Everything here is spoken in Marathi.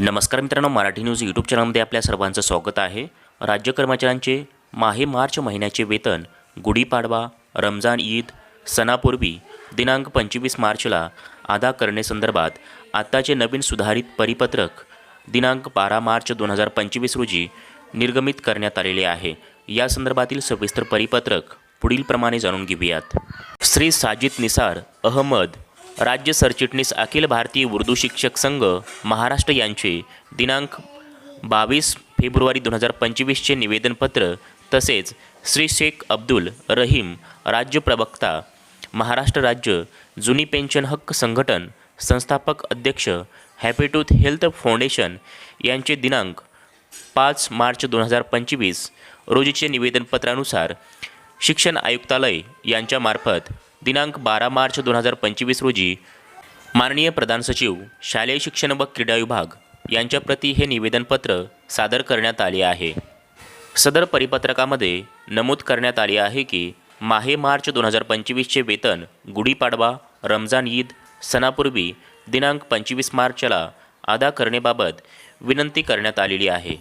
नमस्कार मित्रांनो मराठी न्यूज यूट्यूब चॅनलमध्ये आपल्या सर्वांचं स्वागत आहे. राज्य कर्मचाऱ्यांचे माहे मार्च महिन्याचे वेतन गुढीपाडवा रमजान ईद सणापूर्वी दिनांक पंचवीस मार्चला अदा करण्यासंदर्भात आत्ताचे नवीन सुधारित परिपत्रक दिनांक बारा मार्च दोन हजार पंचवीस रोजी निर्गमित करण्यात आलेले आहे. या संदर्भातील सविस्तर परिपत्रक पुढीलप्रमाणे जाणून घेऊयात. श्री साजिद निसार अहमद राज्य सरचिटणीस अखिल भारतीय उर्दू शिक्षक संघ महाराष्ट्र यांचे दिनांक बावीस फेब्रुवारी दोन हजार पंचवीसचे निवेदनपत्र तसेच श्री शेख अब्दुल रहीम राज्य प्रवक्ता महाराष्ट्र राज्य जुनी पेन्शन हक्क संघटन संस्थापक अध्यक्ष हॅपीटूथ हेल्थ फाउंडेशन यांचे दिनांक पाच मार्च दोन हजार पंचवीस रोजीचे निवेदनपत्रानुसार शिक्षण आयुक्तालय यांच्यामार्फत दिनांक बारा मार्च दोन हजार पंचवीस रोजी माननीय प्रधान सचिव शालेय शिक्षण व क्रीडा विभाग यांच्याप्रती हे निवेदनपत्र सादर करण्यात आले आहे. सदर परिपत्रकामध्ये नमूद करण्यात आले आहे की माहे मार्च दोन हजार पंचवीसचे वेतन गुढीपाडवा रमजान ईद सणापूर्वी दिनांक पंचवीस मार्चला अदा करण्याबाबत विनंती करण्यात आलेली आहे.